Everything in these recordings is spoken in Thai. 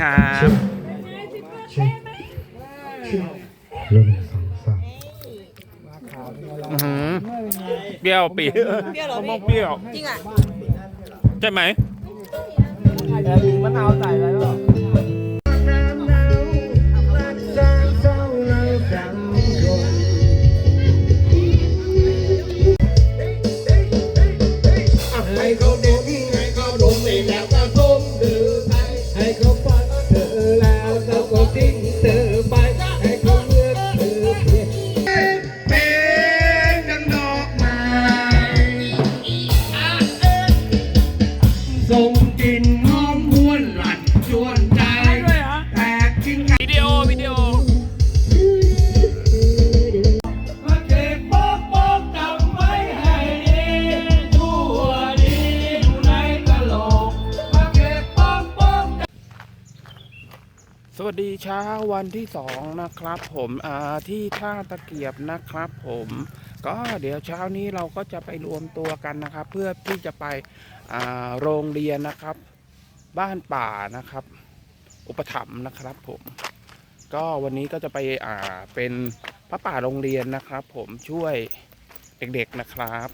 ครับเปรี้ยวปีเปรี้เหอมะม่เปรี้ยว จริงอะ ใช่ไหม มะนาวใส่แล้ว เช้าวันที่สองนะครับ ผมที่ท่าตะเกียบนะครับ ผมก็เดี๋ยวเช้านี้เราก็จะไปรวมตัวกันนะครับ เพื่อที่จะไปโรงเรียนนะครับ บ้านป่านะครับ อุปถัมภ์นะครับ ผม ก็วันนี้ก็จะไปเป็นพระป่าโรงเรียนนะครับ ผมช่วยเด็กๆนะครับ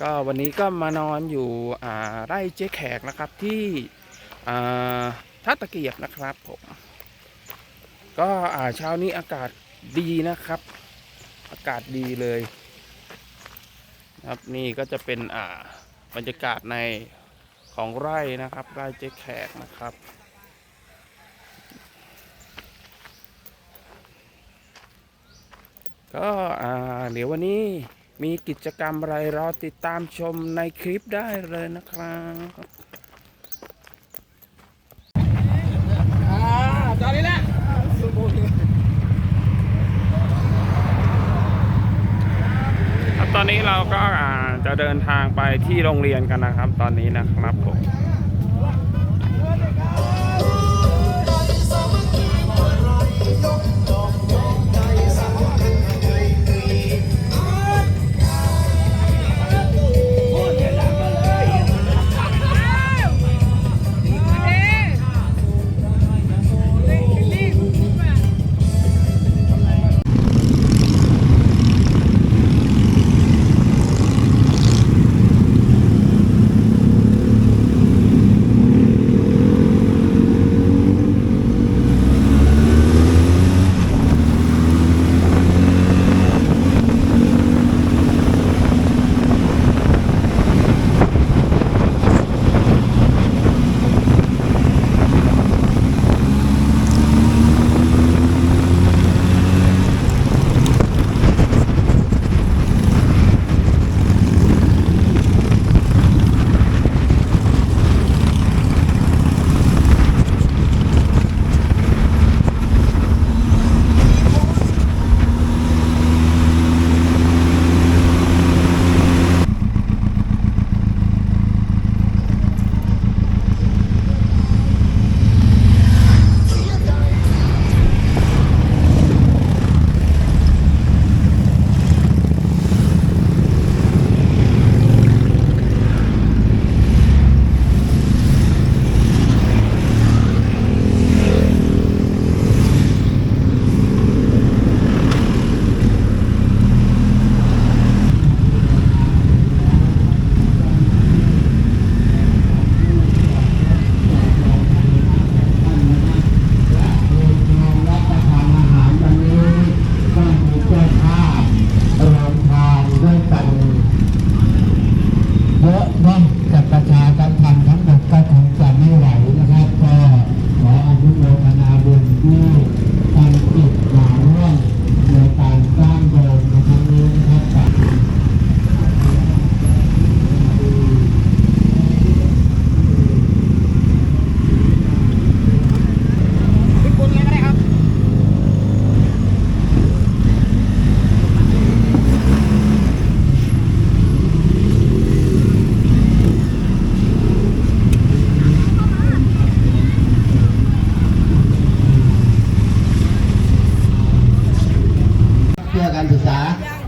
ก็วันนี้ก็มานอนอยู่ไร่เจ๊แขกนะครับที่อ่า ท่าตะเกียบนะครับผมก็อ่าเช้านี้อากาศดีนะครับ อากาศดีเลยครับนี่ก็จะเป็นอ่าบรรยากาศในของไร่นะครับไร่เจ๊แขกนะครับก็อ่าเดี๋ยววันนี้มีกิจกรรมอะไรรอติดตามชมในคลิปได้เลยนะครับ ตอนนี้แหละ ครับตอนนี้เราก็อ่าจะ เดินทางไปที่โรงเรียนกันนะครับ ตอนนี้นะครับผม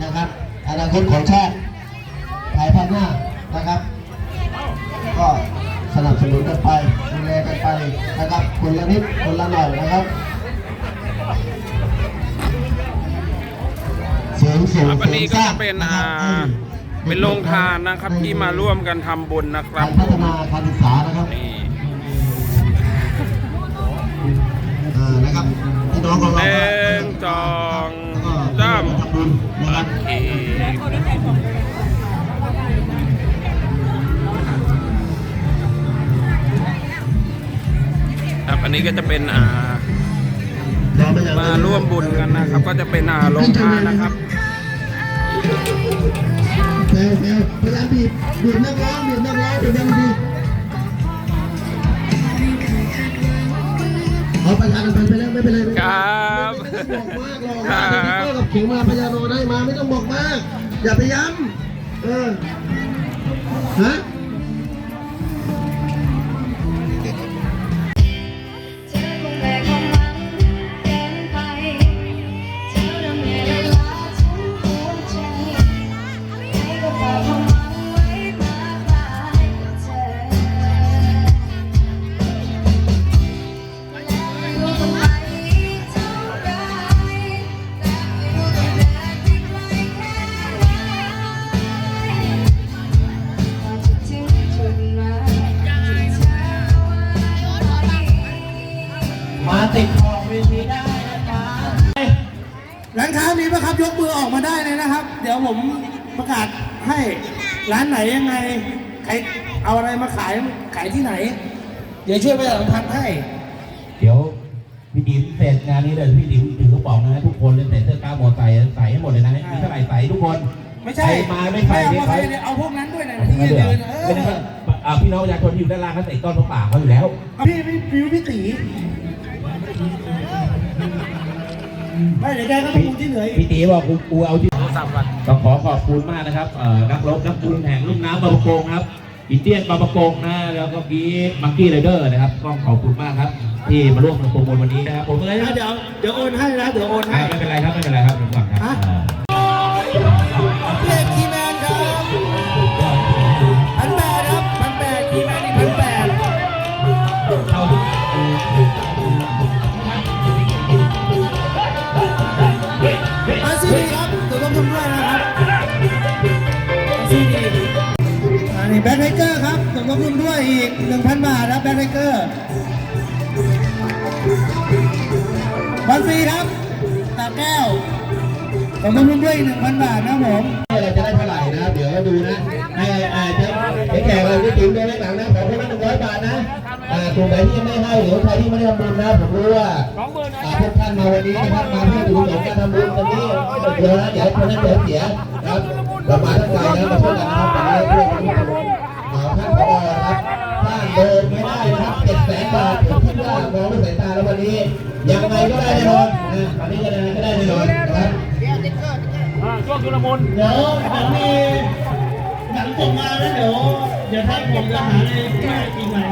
นะครับอนาคตของชาติภายภาคหน้านะครับ ก็สนับสนุนกันไปดูแลกันไปนะครับคนละนิดคนละหน่อยนะครับเสียงสูงเสียงก็าเป็นอ่าเป็นโรงทานนะครับที่มาร่วมกันทำบุญนะครักาบรพัฒนาการศึกษานะครับ นี่อ่านะครับพี่น้องของหเรานึ่งจอง ก็สามทำบุญนะครับโอเคครับอันนี้ก็จะเป็นอ่าเราไม่อยากมาร่วมบุญกันนะครับ ก็จะเป็นอ่าโรงทานนะครับแซวแซวพยายามบีบบีบนักร้องบีบนักร้องบีบนักดีเอาประชาชนไปแล้วไม่เป็นไรไม่เป็นไรครับไม่ต้องบอกมากหรอกครับ ว่าพี่โก้กับขิงมาพยาโนได้มาไม่ต้องบอกมาก อย่าไปย้ำเออฮะ ร้านค้ามีปะครับยกมือออกมาได้เลยนะครับ เดี๋ยวผมประกาศให้ร้านไหนยังไงใครเอาอะไรมาขายขายที่ไหน เดี๋ยวช่วยประชาสัมพันธ์ให้ เดี๋ยวพี่ดิมเสร็จงานนี้เลยพี่ดิมถือกระป๋องนะทุกคนเลยใส่เสื้อกล้ามมอไซค์ใส่ให้หมดเลยนะมีเท่าไหร่ใส่ทุกคนไม่ใช่ใครมาไม่ใส่เอาไม่มาใส่ใส่เอาพวกนั้นด้วยนะไม่ที่ได้ยืเหรอนเอไม่ได้ออ่าพี่น้องประชาชนที่อยู่ด้านล่างเขาใส่ต้นพระป่าเขาอยู่แล้ว พี่พี่พี่พี่ตี ไม่เดี๋ยวแกก็ต้องดูที่เหลืออีกพี่ตีบอกกูกูเอาที่ต้องขอขอบคุณมากนะครับเอ่อนักรบนักบุญแห่งลุ่มน้ำบางประกงครับอินเดียนบางประกงนะแล้วก็กี้มังกี้ไรเดอร์นะครับต้องขอบคุณมากครับ ที่มาร่วมโปรโมทวันนี้นะครับผมเลยนะเดี๋ยวเดี๋ยวโอนให้นะเดี๋ยวโอนให้ ไม่เป็นไรครับไม่เป็นไรครับเดี๋ยวก่อนครับ 1,000บแบ็คไฮเกอร์บอลฟรีครับตาแก้วสมทบทุนด้วยอีก1,000บาทนะผมเราจะได้เท่าไหร่นะ เดี๋ยวดูนะให้อ่าจะให้แขกเราที่ติ๋มด้วยหลังนะขอคนละหนึ่งร้อยบาทนะอ่ากลุ่มไหนที่ไม่ให้หรือใครที่ไม่ได้ทำบุญนะผมรู้ว่าอ่าพวกท่านมาวันนี้นะครับมาเพื่อดูหลงการทำบุญวันนี้เดี๋ยวนะเดี๋ยวคนนั้นเดี๋ยวเสียครับเรามาทั้งใจนะมาช่วยกันนะครับ ยังไงก็ได้แน่นอนนะวันนี้ก็ได้ก็ได้แน่นอนนะครับเดี๋ยวเดี๋ยวมีหนังส่งมาแล้วเดี๋ยวเดี๋ยวท่านผมจะหาในแก้ปีใหม่